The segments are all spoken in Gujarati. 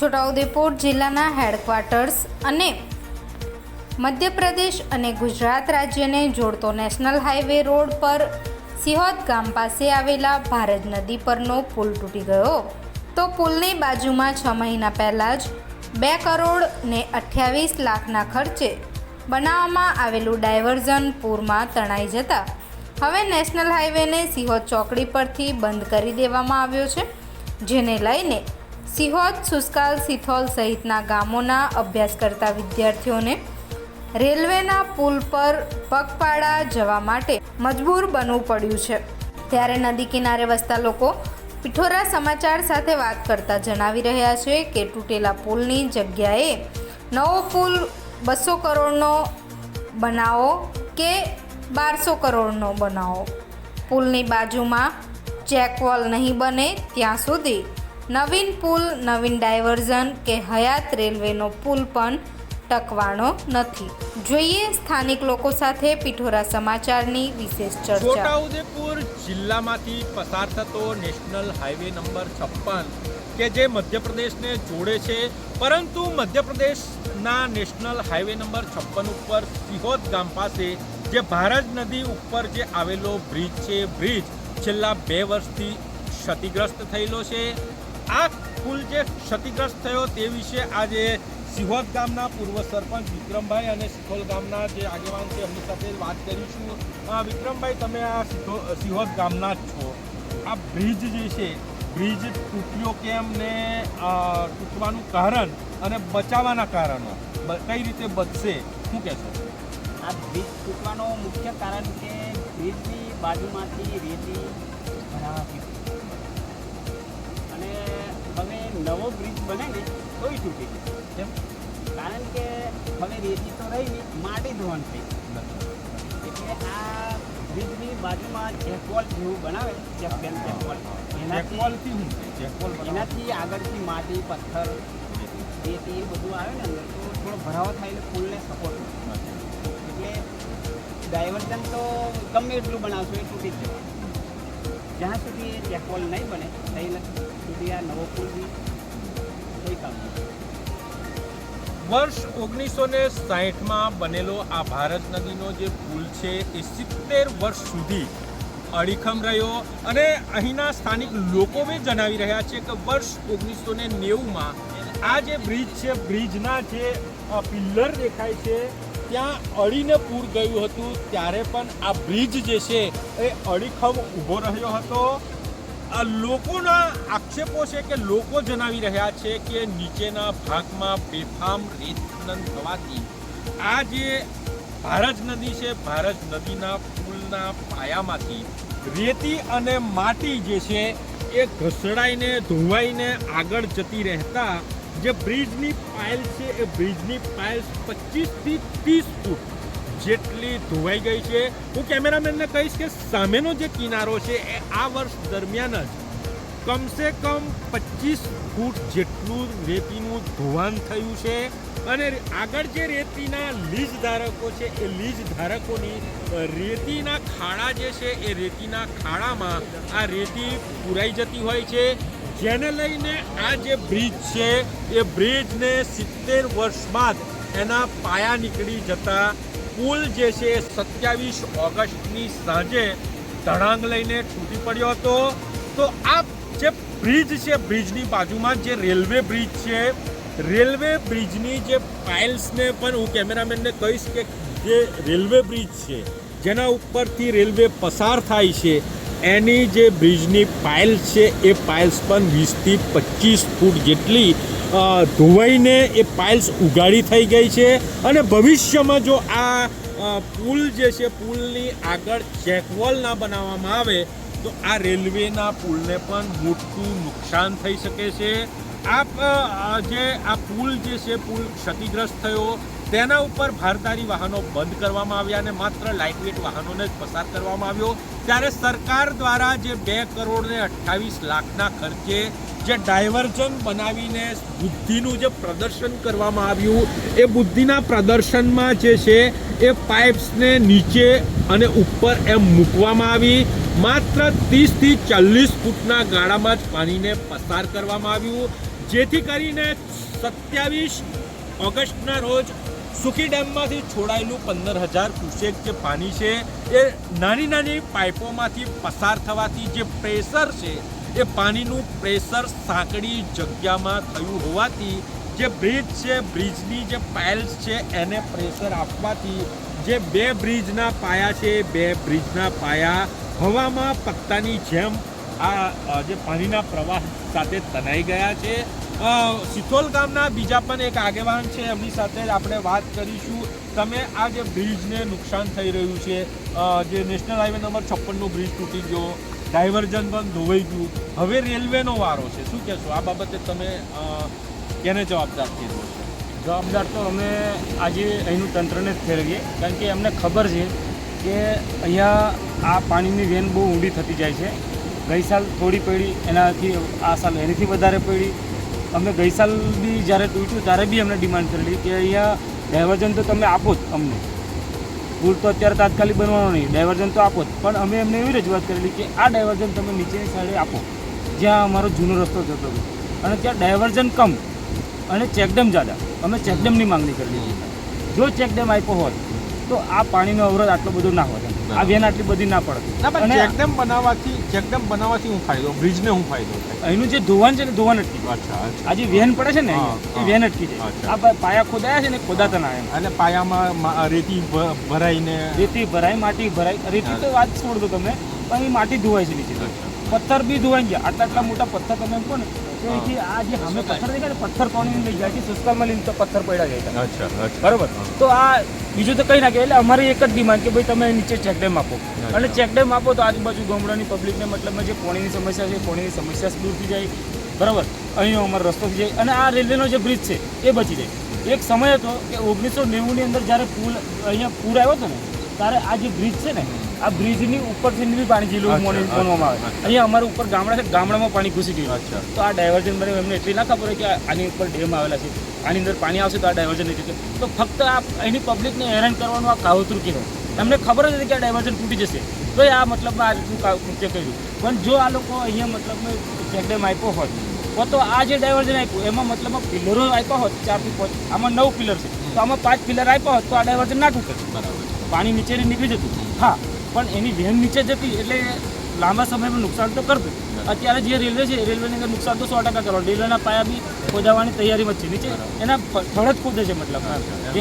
છોટાઉદેપુર જિલ્લાના હેડક્વાર્ટર્સ અને મધ્યપ્રદેશ અને ગુજરાત રાજ્યને જોડતો નેશનલ હાઈવે રોડ પર સિહોદ ગામ પાસે આવેલા ભારત નદી પરનો પુલ તૂટી ગયો. તો પુલની બાજુમાં છ મહિના પહેલાં જ બે કરોડ ને અઠ્યાવીસ લાખના ખર્ચે બનાવવામાં આવેલું ડાયવર્ઝન પૂરમાં તણાઈ જતા. હવે નેશનલ હાઈવેને સિહોદ ચોકડી પરથી બંધ કરી દેવામાં આવ્યો છે, જેને લઈને સિહોદ, સુસ્કાલ, સિથોલ સહિતના ગામોના અભ્યાસ કરતા વિદ્યાર્થીઓને રેલવેના પુલ પર પગપાળા જવા માટે મજબૂર બનવું પડ્યું છે. ત્યારે નદી કિનારે વસતા લોકો પિઠોરા સમાચાર સાથે વાત કરતા જણાવી રહ્યા છે કે તૂટેલા પુલની જગ્યાએ નવો પુલ બસો કરોડનો બનાવો કે બારસો કરોડનો બનાવો? પુલની બાજુમાં ચેકવોલ નહીં બને ત્યાં સુધી નવીન પુલ, નવીન ડાયવર્ઝન કે હયાત રેલવેનો પુલ પણ ટકવાનો નથી. જોઈએ સ્થાનિક લોકો સાથે પિઠોરા સમાચારની વિશેષ ચર્ચા. છોટાઉદેપુર જિલ્લામાંથી પસાર થતો નેશનલ હાઈવે નંબર છપ્પન, કે જે મધ્યપ્રદેશને જોડે છે, પરંતુ મધ્યપ્રદેશના નેશનલ હાઈવે નંબર છપ્પન ઉપર સિહોદ ગામ પાસે જે ભારત નદી ઉપર જે આવેલો બ્રિજ છે, બ્રિજ છેલ્લા બે વર્ષથી ક્ષતિગ્રસ્ત થયેલો છે. આ પુલ જે ક્ષતિગ્રસ્ત થયો તે વિશે આજે સિહોદ ગામના પૂર્વ સરપંચ વિક્રમભાઈ અને સિખોલ ગામના જે આગેવાન છે, એમની સાથે વાત કરીશું. વિક્રમભાઈ, તમે આ સિહોદ ગામના જ છો. આ બ્રિજ જે છે, બ્રિજ તૂટ્યો કેમ ને તૂટવાનું કારણ અને બચાવવાના કારણો? કઈ રીતે બચશે? શું કહેશો? આ બ્રિજ તૂટવાનું મુખ્ય કારણ કે બ્રિજની બાજુમાંથી રેતી નવો બ્રિજ બને ને તોય તૂટી ગયો. કેમ? કારણ કે હવે રેતી તો રહી નહીં માટી ધોવાણ થઈ એટલે આ બ્રિજની બાજુમાં ચેકવોલ જેવું બનાવે ચેકડેમ ચેકવોલ એનાથી એનાથી આગળથી માટી પથ્થર રેતી એ બધું આવે ને અંદર તો થોડો ભરાવો થાય એટલે ફૂલને સપોર્ટ એટલે ડાયવર્ઝન તો ગમે એટલું બનાવશો એ તૂટી જ જવાનું. જ્યાં સુધી એ ચેકવોલ નહીં બને ત્યાં સુધી આ નવો પુલ બી વર્ષ ઓગણીસો ને સાહીઠમાં બનેલો આ ભારત નદીનો જે પુલ છે એ સિત્તેર વર્ષ સુધી અડીખમ રહ્યો અને અહીંના સ્થાનિક લોકો બી જણાવી રહ્યા છે કે વર્ષ ઓગણીસો ને નેવુંમાં આ જે બ્રિજ છે, બ્રિજના જે પિલ્લર દેખાય છે, ત્યાં અડીને પૂર ગયું હતું. ત્યારે પણ આ બ્રિજ જે છે એ અડીખમ ઊભો રહ્યો હતો. લોકોના આક્ષેપો છે કે લોકો જણાવી રહ્યા છે કે નીચેના ભાગમાં બેફામ રેત થવાથી આ જે ભારત નદી છે ભારત નદીના પુલના પાયામાંથી રેતી અને માટી જે છે, એ ઘસડાઈને, ધોવાઈને આગળ જતી રહેતા જે બ્રિજની પાયલ છે, એ બ્રિજની પાયલ પચીસથી ત્રીસ ફૂટ જેટલી ધોવાઈ ગઈ છે. હું કેમેરામેનને કહીશ કે સામેનો જે કિનારો છે એ આ વર્ષ દરમિયાન જ કમસે કમ પચીસ ફૂટ જેટલું રેતીનું ધોવાણ થયું છે. અને આગળ જે રેતીના લીજ ધારકો છે, એ લીજ ધારકોની રેતીના ખાડા જે છે, એ રેતીના ખાડામાં આ રેતી પુરાઈ જતી હોય છે. જેને લઈને આ જે બ્રિજ છે, એ બ્રિજને સિત્તેર વર્ષ બાદ એના પાયા નીકળી જતા પુલ જે છે સત્યાવીસ ઓગસ્ટની સાંજે ધડાંગ લઈને તૂટી પડ્યો હતો. તો આ જે બ્રિજ છે, બ્રિજની બાજુમાં જે રેલવે બ્રિજ છે, રેલવે બ્રિજની જે પાઇલ્સને પણ હું કેમેરામેનને કહીશ કે જે રેલવે બ્રિજ છે, જેના ઉપરથી રેલવે પસાર થાય છે એની જે બ્રિજની પાઇલ્સ છે, એ પાઇલ્સ પણ વીસથી પચીસ ફૂટ જેટલી ધોવાઈને એ પાઇલ્સ ઉગાડી થઈ ગઈ છે અને ભવિષ્યમાં જો આ પુલ જે છે, પુલની આગળ ચેકવોલ ના બનાવવામાં આવે, તો આ રેલવેના પુલને પણ મોટું નુકસાન થઈ શકે છે. આ જે આ પુલ જે છે, પુલ ક્ષતિગ્રસ્ત થયો તેના ઉપર ભારદારી વાહનો બંધ કરવામાં આવ્યા અને માત્ર લાઇટવેટ વાહનોને જ પસાર કરવામાં આવ્યો. ત્યારે સરકાર દ્વારા જે બે કરોડ ને અઠ્ઠાવીસ લાખના ખર્ચે જે ડાયવર્ઝન બનાવીને બુદ્ધિનું જે પ્રદર્શન કરવામાં આવ્યું, એ બુદ્ધિના પ્રદર્શનમાં જે છે, એ પાઇપ્સને નીચે અને ઉપર એમ મૂકવામાં આવી. માત્ર ત્રીસથી ચાલીસ ફૂટના ગાળામાં જ પાણીને પસાર કરવામાં આવ્યું. જેથી કરીને સત્યાવીસ ઓગસ્ટના રોજ સુકી ડેમમાંથી છોડાયેલું પંદર હજાર ક્યુસેક જે પાણી છે, એ નાની નાની પાઇપોમાંથી પસાર થવાથી જે પ્રેશર છે, એ પાણીનું પ્રેશર સાંકડી જગ્યામાં થયું હોવાથી, જે બ્રિજ છે, બ્રિજની જે પાઇલ્સ છે, એને પ્રેશર આપવાથી જે બે બ્રિજના પાયા છે બે બ્રિજના પાયા હવામાં પત્તાની જેમ આ જે પાણીના પ્રવાહ સાથે તનાઈ ગયા છે. સિથોલ ગામના બીજા પણ એક આગેવાન છે. એમની સાથે આપણે વાત કરીશું. તમે આ જે બ્રિજને નુકસાન થઈ રહ્યું છે જે નેશનલ હાઈવે નંબર છપ્પનનો બ્રિજ તૂટી ગયો, ડાયવર્ઝન પણ ધોવાઈ ગયું, હવે રેલવેનો વારો છે. શું કહેશો? આ બાબતે તમે કેને જવાબદાર કીધો છે? જવાબદાર તો અમે આજે અહીંનું તંત્રને જ ફેરવીએ, કારણ કે અમને ખબર છે કે અહીંયા આ પાણીની વેન બહુ ઊંડી થતી જાય છે. ગઈ સાલ થોડી પડી, એનાથી આ સાલ એનાથી વધારે પડી. અમે ગઈ સાલ બી જ્યારે તૂટ્યું ત્યારે બી અમને ડિમાન્ડ કરેલી કે અહીંયા ડાયવર્ઝન તો તમે આપો જ અમને. પુલ તો અત્યારે તાત્કાલિક બનવાનો નહીં ડાયવર્ઝન તો આપો જ. પણ અમે એમને એવી રજૂઆત કરેલી કે આ ડાયવર્ઝન તમે નીચેની સાઈડે આપો, જ્યાં અમારો જૂનો રસ્તો જતો હતો અને ત્યાં ડાયવર્ઝન કમ અને ચેકડેમ જ્યાદા. અમે ચેકડેમની માંગણી કરેલી. છે જો ચેકડેમ આપ્યો હોત, તો આ પાણીનો અવરોધ આટલો બધો ના હોત આ વેન આટલી બધી ના પડત અને ચેકડેમ બનાવવાથી ચેકડેમ બનાવવાથી હું ફાયદો બ્રિજને હું ફાયદો થાય. અહીંનું જે ધોવાણ છે ને ધોવાણ અટકી. અચ્છા અચ્છા. આ જે વેન પડે છે ને. એ વેન અટકી જાય આ પાયા ખોદાયા છે ને ખોદાતા ના એમ. અને પાયામાં રેતી ભરાઈને રેતી ભરાય માટી ભરાય. રેતી તો વાત છોડ દો તમે. એ માટી ધોવાય છે નીચે. પથ્થર બી ધોવાઈ ગયા. આટલા આટલા મોટા પથ્થર તમે એમ કહો ને તો અહીંથી આ જે સામે પથ્થર દેખાય પથ્થર પોણીની લઈ જાય છે સુસ્કામાં લઈને પથ્થર પડ્યા જાય અચ્છા બરોબર? તો આ બીજું તો કંઈ ના કહેવાય એટલે અમારી એક જ ડિમાન્ડ કે ભાઈ તમે નીચે ચેકડેમ આપો. અને ચેકડેમ આપો તો આજુબાજુ ગામડાની પબ્લિકને મતલબમાં જે પાણીની સમસ્યા છે પાણીની સમસ્યા દૂર થઈ જાય. બરાબર? અહીંનો અમારો રસ્તો થઈ જાય. અને આ રેલવેનો જે બ્રિજ છે એ બચી જાય. એક સમય હતો કે ઓગણીસો નેવુંની અંદર જ્યારે પુલ અહીંયા પૂર આવ્યો હતો ને ત્યારે આ જે બ્રિજ છે ને આ બ્રિજની ઉપરથી બી પાણી જેલું બનવામાં આવે. અહીંયા અમારા ઉપર ગામડા છે ગામડામાં પાણી ઘૂસી ગયું. તો આ ડાયવર્ઝન બને એમને એટલી ના ખબર હોય કે આની ઉપર ડેમ આવેલા છે. આની અંદર પાણી આવશે તો આ ડાયવર્ઝન નહીં થશે તો ફક્ત આ અહીંની પબ્લિકને હેરાન કરવાનું આ કાવતરું કહેવાય. એમને ખબર જ હતી કે આ ડાયવર્ઝન તૂટી જશે. તો આ મતલબમાં આ રીતનું કૃત્ય કર્યું. પણ જો આ લોકો અહીંયા મતલબમાં ચેકડેમ આપ્યો હોત તો તો આ જે ડાયવર્ઝન આપ્યું એમાં મતલબમાં પિલરો આપ્યા હોત ચારથી પાંચ આમાં નવ પિલર છે. તો આમાં પાંચ પિલર આપ્યા હોત તો આ ડાયવર્ઝન ના તૂટે. બરાબર પાણી નીચે નીકળી જતું. હા. પણ એની વેન નીચે જતી એટલે લાંબા સમયમાં નુકસાન તો કરતું. અત્યારે જે રેલવે છે રેલવેની અંદર નુકસાન તો સો ટકા કરવાનું. રેલવેના પાયા બી ખોદાવાની તૈયારીમાં છે. નીચે એના થડ જ ખોદે છે મતલબ.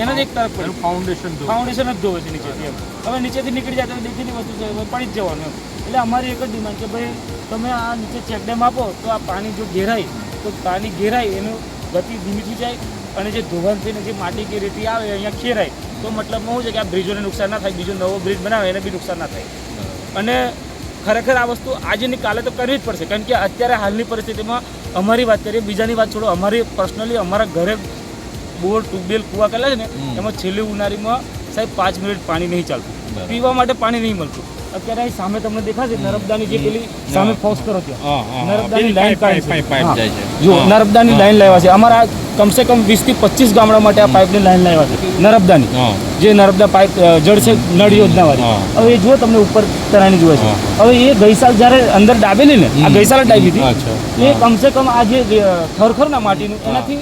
એના જ એક તરફ ફાઉન્ડેશન ફાઉન્ડેશન જ જોવે છે નીચેથી હવે નીચેથી નીકળી જાય તો દેખીની વસ્તુ છે પડી જ જવાનું એમ. એટલે અમારી એક જ ડિમાન્ડ કે ભાઈ તમે આ નીચે ચેકડેમ આપો તો આ પાણી જો ઘેરાય તો પાણી ઘેરાય એનું ગતિ ધીમી થઈ જાય અને જે ધોવાણ થઈને જે માટી કે રેતી આવે અહીંયા ખેરાય. તો મતલબમાં શું છે કે આ બ્રિજોને નુકસાન ના થાય બીજો નવો બ્રિજ બનાવે એને બી નુકસાન ના થાય. અને ખરેખર આ વસ્તુ આજે ને કાલે તો કરવી જ પડશે કારણ કે અત્યારે હાલની પરિસ્થિતિમાં અમારી વાત કરીએ બીજાની વાત છોડો અમારી પર્સનલી અમારા ઘરે બોર ટ્યુબવેલ કૂવા કરેલા છે ને એમાં છેલ્લી ઉનાળીમાં સાહેબ પાંચ મિનિટ પાણી નહીં ચાલતું. પીવા માટે પાણી નહીં મળતું. અત્યારે અહીં સામે તમને દેખાશે નર્મદાની જે પેલી સામે કરો ત્યાં. નર્મદાની લાઈન છે. જો નર્મદાની લાઈન લાવ્યા છે. અમારા કમસે કમ વીસથી પચીસ ગામડા માટે આ પાઇપની લાઈન લાવ્યા છે. નર્મદાની. જે નર્મદા પાઇપ જળ છે નળ યોજનાવાળી. હવે એ જુઓ તમને ઉપર તરાની જુએ છે. હવે એ ગઈ સાલ જ્યારે અંદર ડાબેલી ને આ ગઈ સાલ ડાબી હતી એ કમસે કમ આ જે ખરખરના માટીનું એનાથી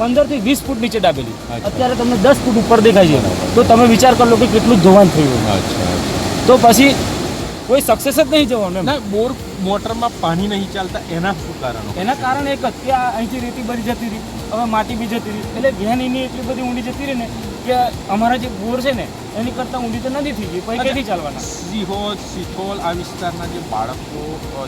પંદરથી વીસ ફૂટ નીચે ડાબેલી. અત્યારે તમને દસ ફૂટ ઉપર દેખાય છે. તો તમે વિચાર કરો કે કેટલું ધોવાણ થયું તો પછી કોઈ સક્સેસ જ નહીં જવાનું બોર મોટરમાં પાણી નહીં ચાલતા એના શું કારણો? એના કારણ એક જ કે અહીંથી રેતી ભરી જતી રહી. હવે માટી બી જતી રહી. એટલે ધ્યાન એની એટલી બધી ઊંડી જતી રહી ને કે અમારા જે બોર છે ને એની કરતાં ઊંડી તો નથી થઈ ગઈ પછી ક્યાંથી ચાલવાના? સિહોદ સિથોલ આ વિસ્તારના જે બાળકો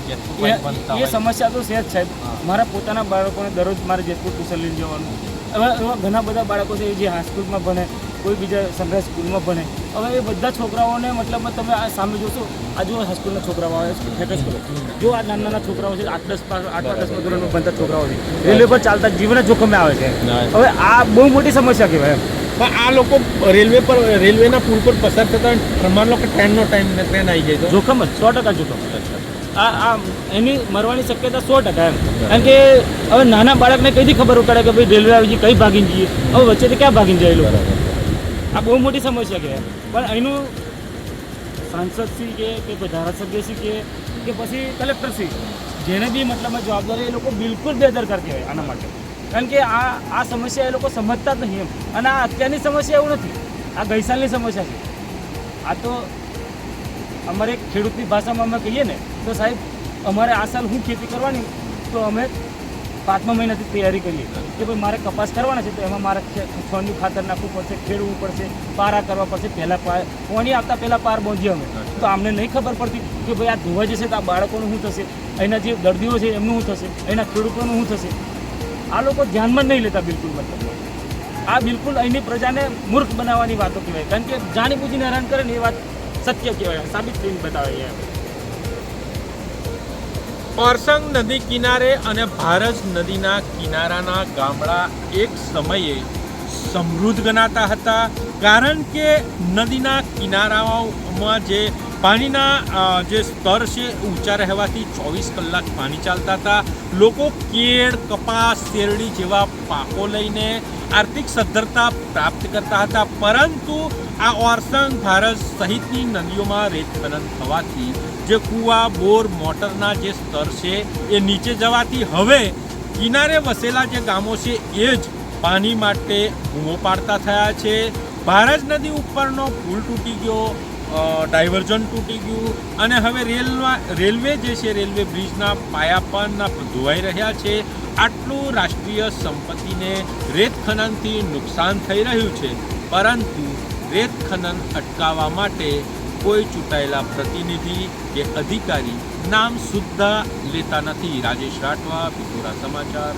જેટલું એ સમસ્યા તો છે જ સાહેબ. મારા પોતાના બાળકોને દરરોજ મારે જેતપુર ટ્યુશન લઈને જવાનું. હવે એવા ઘણા બધા બાળકો છે જે હાઈસ્કૂલમાં ભણે કોઈ બીજા સનરાઈઝ સ્કૂલમાં ભણે. હવે એ બધા છોકરાઓને મતલબમાં તમે આ સામે જોશો આજુ હાઈસ્કૂલના છોકરાઓ આવે છે ફેકસ સ્કૂલ. જો આ નાના નાના છોકરાઓ છે આઠ દસ આઠ દસ ધોરણમાં ભણતા છોકરાઓ છે રેલવે પર ચાલતા જીવન જોખમે આવે છે. હવે આ બહુ મોટી સમસ્યા કહેવાય એમ. પણ આ લોકો રેલવે પર રેલવેના પુલ પર પસાર થતા માન લો કે ટ્રેનનો ટાઈમ ટ્રેન આવી જાય જોખમ જ સો ટકા જોખમ. આ આ એની મરવાની શક્યતા સો ટકા એમ. કારણ કે હવે નાના બાળકને કઈથી ખબર પડે કે ભાઈ રેલવે આવી જઈએ કઈ ભાગીને જઈએ? હવે વચ્ચેથી ક્યાં ભાગીને જાય લોકો? આ બહુ મોટી સમસ્યા કહેવાય પણ અહીંનું સાંસદશ્રી કે કે કોઈ ધારાસભ્યશ્રી કે કે પછી કલેક્ટરશ્રી જેને બી મતલબમાં જવાબદારી એ લોકો બિલકુલ બેદરકાર કહેવાય આના માટે. કારણ કે આ આ સમસ્યા એ લોકો સમજતા જ નહીં એમ. અને આ અત્યારની સમસ્યા એવું નથી. આ ગઈસાલની સમસ્યા છે. આ તો અમારે ખેડૂતની ભાષામાં અમે કહીએ ને, તો સાહેબ, અમારે આ સાલ હું ખેતી કરવાની, તો અમે પાંચમા મહિનાથી તૈયારી કરીએ. કે ભાઈ મારે કપાસ કરવાના છે તો એમાં મારે છોડનું ખાતર નાખવું પડશે ખેડવું પડશે પારા કરવા પડશે પહેલાં પાર પોણી આવતા પહેલાં પાર બાંધીએ અમે. તો અમને નહીં ખબર પડતી કે ભાઈ આ ધોવા જશે તો આ બાળકોનું શું થશે? અહીંના જે દર્દીઓ છે એમનું શું થશે? અહીંના ખેડૂતોનું શું થશે? આ લોકો ધ્યાનમાં નહીં લેતા બિલકુલ મતલબ. આ બિલકુલ અહીંની પ્રજાને મૂર્ખ બનાવવાની વાતો કહેવાય. કારણ કે જાણીબૂજીને હેરાન કરે ને એ વાત સત્ય કહેવાય સાબિત થઈને બતાવે. ઓરસંગ નદી કિનારે અને ભારજ નદીના કિનારાના ગામડા એક સમયે સમૃદ્ધ ગણાતા હતા, કારણ કે નદીના કિનારાઓમાં જે પાણીના જે સ્તર છે ઊંચા રહેવાથી ચોવીસ કલાક પાણી ચાલતા હતા. લોકો કેળ, કપાસ, શેરડી જેવા પાકો લઈને આર્થિક સદ્ધરતા પ્રાપ્ત કરતા હતા. પરંતુ આ ઓરસંગ ભારત સહિતની નદીઓમાં રેત ખનન થવાથી જે કૂવા, બોર, મોટરના જે સ્તર છે, એ નીચે જવાથી હવે કિનારે વસેલા જે ગામો છે, એ જ પાણી માટે બૂમો પાડતા થયા છે. ભારજ નદી ઉપરનો પુલ તૂટી ગયો ડાયવર્ઝન તૂટી ગયું અને હવે રેલવા, રેલવે જે છે, રેલવે બ્રિજના પાયા પણ ધોવાઈ રહ્યા છે. આટલું રાષ્ટ્રીય સંપત્તિને રેત ખનનથી નુકસાન થઈ રહ્યું છે. પરંતુ રેત ખનન અટકાવવા માટે કોઈ ચૂંટાયેલા પ્રતિનિધિ કે અધિકારી નામ સુદ્ધા લેતા નથી. રાજેશ રાઠવા પિથોરા સમાચાર